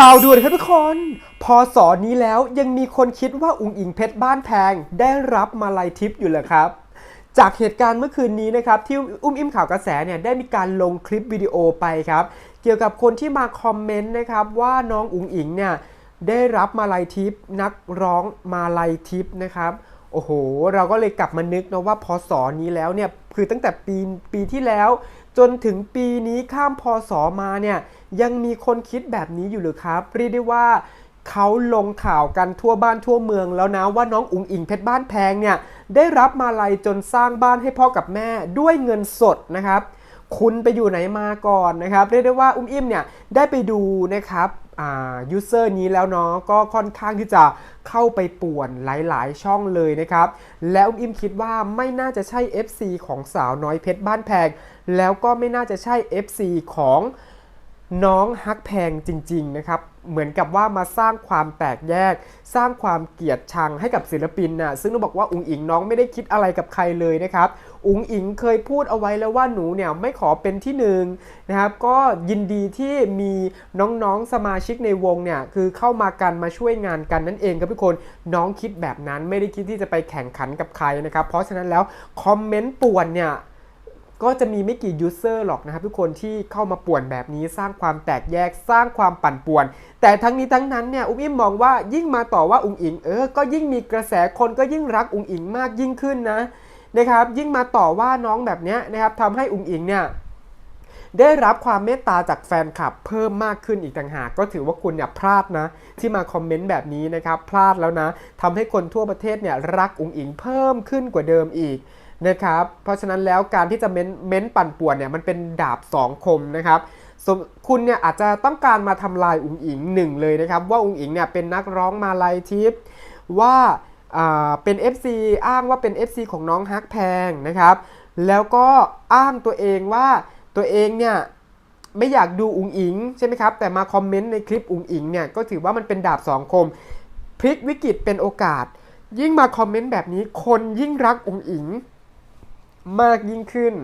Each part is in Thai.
ข่าวด่วนครับทุกคน พอสอนนี้แล้วยังมีคนคิดว่าอุงอิงเพชรบ้านแพงได้รับมาลัยทิปอยู่เหรอครับ จากเหตุการณ์เมื่อคืนนี้นะครับที่อุ้มอิ่มข่าวกระแสเนี่ยได้มีการลงคลิปวิดีโอไปครับ เกี่ยวกับคนที่มาคอมเมนต์นะครับว่าน้องอุงอิงเนี่ยได้รับมาลัยทิปนักร้องมาลัยทิปนะครับโอ้โห เราก็เลยกลับมานึกนะว่าพศนี้แล้วเนี่ยคือตั้งแต่ปีปีที่แล้ว จนถึงปีนี้ข้ามพศมาเนี่ยยังมีคนคิดแบบนี้อยู่หรือครับ เรียกได้ว่าเขาลงข่าวกันทั่วบ้านทั่วเมืองแล้วนะว่าน้องอุ๋งอิงเพชรบ้านแพงเนี่ยได้รับมาลัยจนสร้างบ้านให้พ่อกับแม่ด้วยเงินสดนะครับ คุณไปอยู่ไหนมาก่อนนะครับ เรียกได้ว่าอุ้มอิ่มเนี่ยได้ไปดูนะครับ ยูเซอร์นี้แล้วเนาะก็ค่อนข้างที่จะเข้าไปป่วนหลาย ๆ ช่องเลยนะครับ แล้วอุ้มอิมคิดว่าไม่น่าจะใช่ FC ของสาวน้อยเพชรบ้านแพง แล้วก็ไม่น่าจะใช่ FC ของน้องฮักแพงจริง ๆ นะครับ เหมือนกับว่ามาสร้างความแตกแยก สร้างความเกลียดชังให้กับศิลปินน่ะซึ่งต้องบอกว่าอุ๋งอิงน้องไม่ได้คิดอะไรกับใครเลยนะครับอุ๋งอิงเคยพูดเอาไว้แล้วว่าหนูเนี่ยไม่ขอเป็นที่หนึ่งนะครับก็ยินดีที่มีน้องๆสมาชิกในวงเนี่ยคือเข้ามากันมาช่วยงานกันนั่นเองครับทุกคนน้องคิดแบบนั้นไม่ได้คิดที่จะไปแข่งขันกับใครนะครับเพราะฉะนั้นแล้วคอมเมนต์ป่วนเนี่ย ก็จะมีไม่กี่ยูเซอร์หรอกนะครับทุกคนที่เข้ามาป่วนแบบนี้สร้างความแตกแยกสร้างความปั่นป่วน แต่ทั้งนี้ทั้งนั้นเนี่ยอุ้มอิ่มมองว่ายิ่งมาต่อว่าอุงอิงเออก็ยิ่งมีกระแสคนก็ยิ่งรักอุงอิงมากยิ่งขึ้นนะนะครับยิ่งมาต่อว่าน้องแบบนี้นะครับทำให้อุงอิงเนี่ยได้รับความเมตตาจากแฟนคลับเพิ่มมากขึ้นอีกต่างหาก ก็ถือว่าคุณเนี่ยพลาดนะ ที่มาคอมเมนต์แบบนี้นะครับ พลาดแล้วนะทำให้คนทั่วประเทศเนี่ยรักอุงอิงเพิ่มขึ้นกว่าเดิมอีก นะครับ เพราะฉะนั้นแล้วการที่จะเม้นเม้นปั่นป่วนเนี่ยมันเป็นดาบสองคมนะครับคุณเนี่ยอาจจะต้องการมาทำลายอุ๋งอิงหนึ่งเลยนะครับ ว่าอุ๋งอิงเนี่ยเป็นนักร้องมาลายทิพย์ว่าอ่าเป็น FC อ้างว่าเป็น FC ของน้องฮักแพงนะครับ แล้วก็อ้างตัวเองว่าตัวเองเนี่ยไม่อยากดูอุ๋งอิงใช่ไหมครับ แต่มาคอมเมนต์ในคลิปอุ๋งอิงเนี่ยก็ถือว่ามันเป็นดาบสองคม พลิกวิกฤตเป็นโอกาส ยิ่งมาคอมเมนต์แบบนี้คนยิ่งรักอุ๋งอิง มากยิ่งขึ้น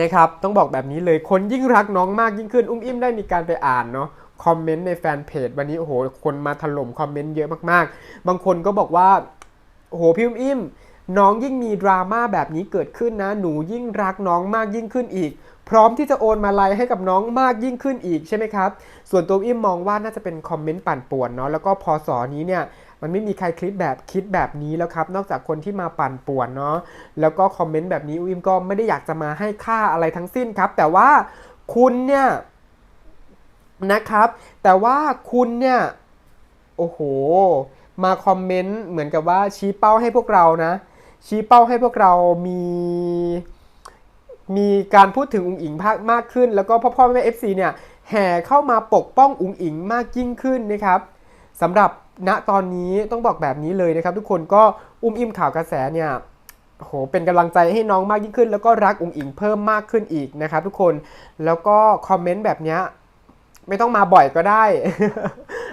นะครับต้องบอกแบบนี้เลยคนยิ่งรักน้องมากยิ่งขึ้น อุ้มอิ่มได้มีการไปอ่านเนาะคอมเมนต์ในแฟนเพจวันนี้โอ้โหคนมาถล่มคอมเมนต์เยอะมากๆ บางคนก็บอกว่าโอ้โหพี่อุ้มอิ่มน้องยิ่งมีดราม่าแบบนี้เกิดขึ้นนะ หนูยิ่งรักน้องมากยิ่งขึ้นอีก พร้อมที่จะโอนมาไลน์ให้กับน้องมากยิ่งขึ้นอีกใช่ไหมครับ ส่วนตัวอิมมองว่าน่าจะเป็นคอมเมนต์ปั่นป่วนเนาะแล้วก็พอสอนี้เนี่ยมันไม่มีใครคิดแบบคิดแบบนี้แล้วครับ นอกจากคนที่มาปั่นป่วนเนาะแล้วก็คอมเมนต์แบบนี้อุ้มก็ไม่ได้อยากจะมาให้ค่าอะไรทั้งสิ้นครับ แต่ว่าคุณเนี่ยนะครับ แต่ว่าคุณเนี่ยโอ้โห มาคอมเมนต์เหมือนกับว่าชี้เป้าให้พวกเรานะ ชี้เป้าให้พวกเรามี มีการพูดถึงอุ๋งอิงมากมากขึ้น แล้วก็พ่อพ่อแม่เอฟซีเนี่ยแห่เข้ามาปกป้องอุ๋งอิงมากยิ่งขึ้นนะครับสำหรับณตอนนี้ต้องบอกแบบนี้เลยนะครับ ทุกคนก็อุ้มอิ่มข่าวกระแสเนี่ยโหเป็นกำลังใจให้น้องมากยิ่งขึ้น แล้วก็รักอุ๋งอิงเพิ่มมากขึ้นอีกนะครับ ทุกคนแล้วก็คอมเมนต์แบบนี้ไม่ต้องมาบ่อยก็ได้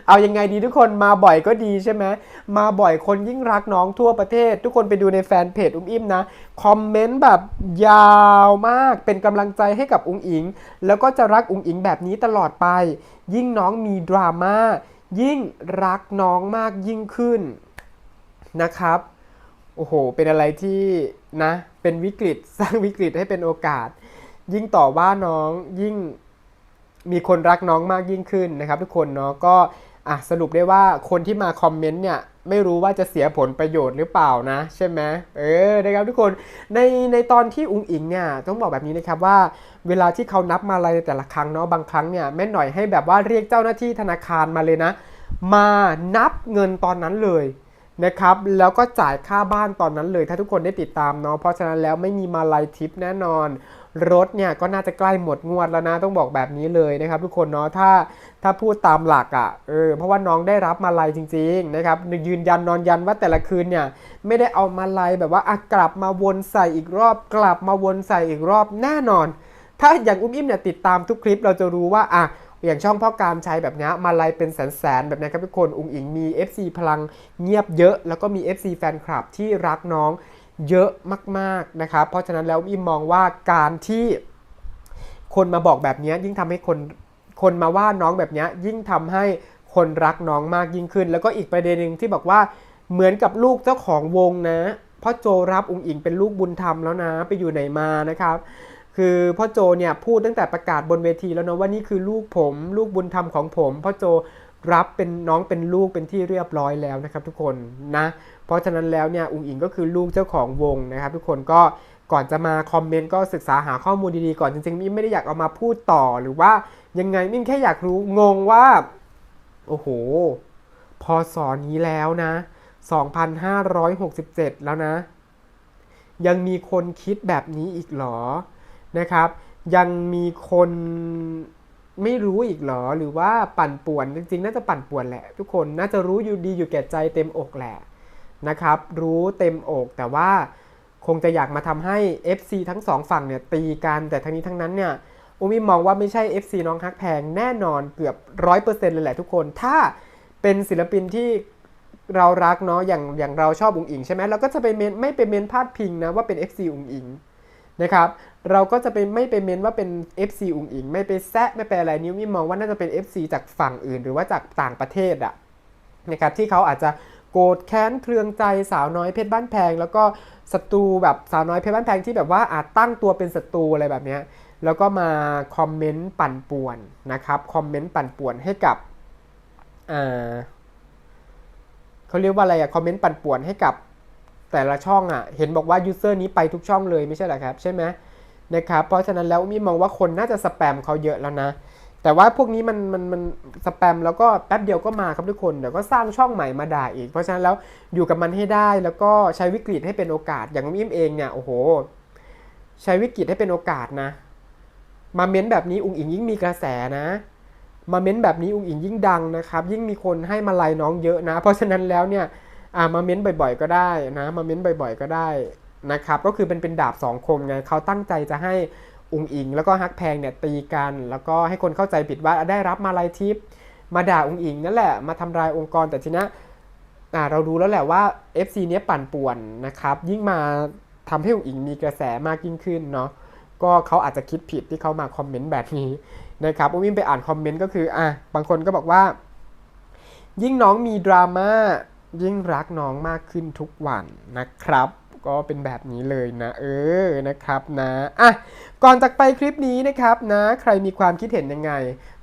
เอายังไงดีทุกคนมาบ่อยก็ดีใช่ไหมมาบ่อยคนยิ่งรักน้องทั่วประเทศ ทุกคนไปดูในแฟนเพจอุ้มอิ่มนะคอมเมนต์แบบยาวมากเป็นกำลังใจให้กับอุงอิง แล้วก็จะรักอุงอิงแบบนี้ตลอดไป ยิ่งน้องมีดราม่ายิ่งรักน้องมากยิ่งขึ้นนะครับโอ้โห เป็นอะไรที่นะ เป็นวิกฤตสร้างวิกฤตให้เป็นโอกาส ยิ่งต่อว่าน้องยิ่งมีคนรักน้องมากยิ่งขึ้นนะครับ ทุกคนเนาะก็ อะสรุปได้ว่าคนที่มาคอมเมนต์เนี่ยไม่รู้ว่าจะเสียผลประโยชน์หรือเปล่านะ ใช่ไหมเออนะครับทุกคนในในตอนที่อุ้งอิงเนี่ยต้องบอกแบบนี้นะครับว่า เวลาที่เขานับมาอะไรแต่ละครั้งเนาะบางครั้งเนี่ยแม่หน่อยให้แบบว่าเรียกเจ้าหน้าที่ธนาคารมาเลยนะ มานับเงินตอนนั้นเลยนะครับแล้วก็จ่ายค่าบ้านตอนนั้นเลยถ้าทุกคนได้ติดตามเนาะเพราะฉะนั้นแล้วไม่มีมาลายทิปแน่นอน รถเนี่ยก็น่าจะใกล้หมดงวดแล้วนะต้องบอกแบบนี้เลยนะครับ ทุกคนเนาะถ้าถ้าพูดตามหลักอะ่ะเออเพราะว่าน้องได้รับมาลายจริงๆนะครับยืนยันนอนยันว่าแต่ละคืนเนี่ยไม่ได้เอามาลายแบบว่าอะกลับมาวนใส่อีกรอบ กลับมาวนใส่อีกรอบแน่นอน ถ้าอย่างอุ้มอิ่มเนี่ยติดตามทุกคลิปเราจะรู้ว่าอะอย่างช่องพ่อการใช้แบบนี้มาลายเป็นแสนๆแบบนี้ครับทุกคน อุงอิงมี FC พลังเงียบเยอะ แล้วก็มี FC แฟนคลับที่รักน้อง เยอะมากๆนะครับ เพราะฉะนั้นแล้วอิมมองว่าการที่คนมาบอกแบบนี้ยิ่งทำให้คนคนมาว่าน้องแบบนี้ยิ่งทำให้คนรักน้องมากยิ่งขึ้น แล้วก็อีกประเด็นหนึ่งที่บอกว่าเหมือนกับลูกเจ้าของวงนะพ่อโจรับอุงอิงเป็นลูกบุญธรรมแล้วนะ ไปอยู่ไหนมานะครับ คือพ่อโจเนี่ยพูดตั้งแต่ประกาศบนเวทีแล้วนะว่านี่คือลูกผม ลูกบุญธรรมของผมพ่อโจ รับเป็นน้องเป็นลูกเป็นที่เรียบร้อยแล้วนะครับทุกคนนะ เพราะฉะนั้นแล้วเนี่ยอุงอิงก็คือลูกเจ้าของวงนะครับ ทุกคนก็ก่อนจะมาคอมเมนต์ก็ศึกษาหาข้อมูลดีๆก่อนจริงๆมิมไม่ได้อยากเอามาพูดต่อหรือว่ายังไงมิมแค่อยากรู้งงว่า โอ้โห พอสอนนี้แล้วนะ 2,567 แล้วนะ ยังมีคนคิดแบบนี้อีกหรอนะครับ ยังมีคน ไม่รู้อีกเหรอหรือว่าปั่นป่วนจริงๆ น่าจะปั่นป่วนแหละ ทุกคนน่าจะรู้อยู่ดีอยู่แก่ใจเต็มอกแหละนะครับ รู้เต็มอกแต่ว่าคงจะอยากมาทำให้ FC ทั้งสองฝั่งเนี่ยตีกันแต่ทั้งนี้ทั้งนั้นเนี่ยอุมิมองว่าไม่ใช่ FC น้องฮักแพงแน่นอนเกือบร้อยเปอร์เซ็นต์เลยแหละทุกคน ถ้าเป็นศิลปินที่เรารักเนาะอย่างอย่างเราชอบอุงอิงใช่ไหมเราก็จะไปเมนไม่ไปเมนพาดพิงนะว่าเป็น FC อุงอิง นะครับเราก็จะไปไม่ไปเมนว่าเป็น FC อุงอิง ไม่ไปแซะไม่ไปอะไรนิ้วมิมองว่าน่าจะเป็น FC จากฝั่งอื่น หรือว่าจากต่างประเทศอะนะครับที่เขาอาจจะโกรธแค้นเคืองใจสาวน้อยเพชรบ้านแพง แล้วก็ศัตรูแบบสาวน้อยเพชรบ้านแพงที่แบบว่าอาจตั้งตัวเป็นศัตรูอะไรแบบนี้แล้วก็มาคอมเมนต์ปั่นป่วนนะครับคอมเมนต์ปั่นป่วนให้กับเขาเรียกว่าอะไรอะคอมเมนต์ปั่นป่วนให้กับ แต่ละช่องอะเห็นบอกว่ายูเซอร์นี้ไปทุกช่องเลยไม่ใช่หรอครับใช่ไหมนะครับเพราะฉะนั้นแล้วมีมองว่าคนน่าจะสแปมเขาเยอะแล้วนะ แต่ว่าพวกนี้มันมันมันสแปมแล้วก็แป๊บเดียวก็มาครับทุกคนเดี๋ยวก็สร้างช่องใหม่มาด่าอีก เพราะฉะนั้นแล้วอยู่กับมันให้ได้แล้วก็ใช้วิกฤตให้เป็นโอกาสอย่างมิมเองเนี่ยโอ้โห ใช้วิกฤตให้เป็นโอกาสนะ มาเม้นแบบนี้อุงอิงยิ่งมีกระแสนะมาเม้นแบบนี้อุงอิงยิ่งดังนะครับ ยิ่งมีคนให้มาไลยน้องเยอะนะ เพราะฉะนั้นแล้วเนี่ย อ่ามาเม้นบ่อยๆ ก็ได้นะมาเม้นบ่อยๆ ก็ได้นะครับก็คือเป็นเป็นดาบสองคมไงเขาตั้งใจจะให้อุงอิง แล้วก็ฮักแพงเนี่ยตีกัน แล้วก็ให้คนเข้าใจผิดว่าได้รับมาลัยทิปมาด่าอุงอิงนั่นแหละมาทำลายองค์กรแต่ทีนี้เรารู้แล้วแหละว่า FC เนี้ยปั่นป่วนนะครับยิ่งมาทำให้อุงอิงมีกระแสมากยิ่งขึ้นเนาะก็เขาอาจจะคิดผิดที่เขามาคอมเมนต์แบบนี้นะครับอุ้มวิ่งไปอ่านคอมเมนต์ก็คืออะบางคนก็บอกว่า ยิ่งน้องมีดราม่า ยิ่งรักน้องมากขึ้นทุกวันนะครับ ก็เป็นแบบนี้เลยนะ เออนะครับนะอะก่อนจากไปคลิปนี้นะครับนะ ใครมีความคิดเห็นยังไง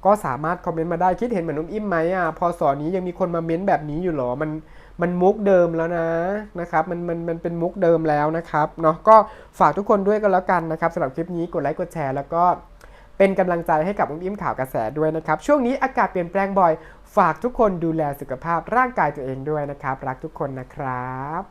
ก็สามารถคอมเมนต์มาได้คิดเห็นเหมือนนุ่มอิ่มไหมอะพอสอนนี้ยังมีคนมาเม้นแบบนี้อยู่หรอมันมันมุกเดิมแล้วนะนะครับมันมันมันเป็นมุกเดิมแล้วนะครับเนาะก็ฝากทุกคนด้วยกันแล้วกันนะครับสำหรับคลิปนี้กดไลค์กดแชร์แล้วก็ เป็นกำลังใจให้กับอุ้มอิ่มข่าวกระแสด้วยนะครับ ช่วงนี้อากาศเปลี่ยนแปลงบ่อย ฝากทุกคนดูแลสุขภาพร่างกายตัวเองด้วยนะครับ รักทุกคนนะครับ